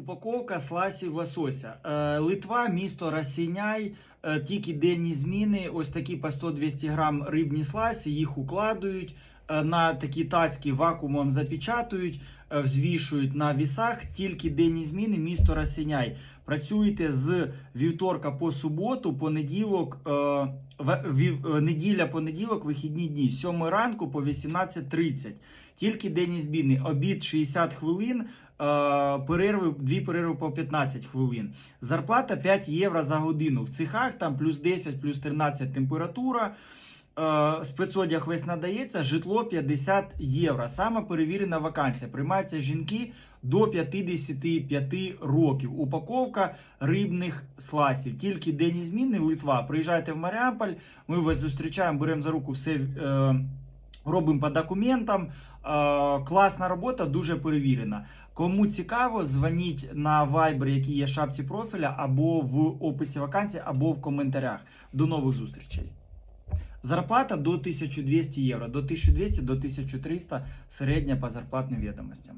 Упаковка сласів лосося. Е, Литва, місто Росіняй, е, тільки денні зміни. Ось такі по 100-200 грам рибні сласі, їх укладують е, на такі тацькі вакуумом запечатують, взвішують на вісах. Тільки денні зміни, місто Росіняй. Працюєте з вівторка по суботу, понеділок, неділя, понеділок, вихідні дні, 7 ранку по 18.30. Тільки денні зміни, обід 60 хвилин. Е, перерви, дві перерви по 15 хвилин. Зарплата 5 євро за годину. В цехах там плюс 10, плюс 13 температура. Е, Спецодяг весь надається, житло 50 євро. Саме перевірена вакансія. Приймаються жінки до 55 років. Упаковка рибних сласів. Тільки день зміни Литва. Приїжджайте в Маріамполь, ми вас зустрічаємо, беремо за руку все. Е, Робимо по документам. Е, класна робота, дуже перевірена. Кому цікаво, дзвоніть на Viber, який є в шапці профіля, або в описі вакансії, або в коментарях. До нових зустрічей. Зарплата до 1200 євро, до 1200 до 1300 середня по зарплатним відомостям.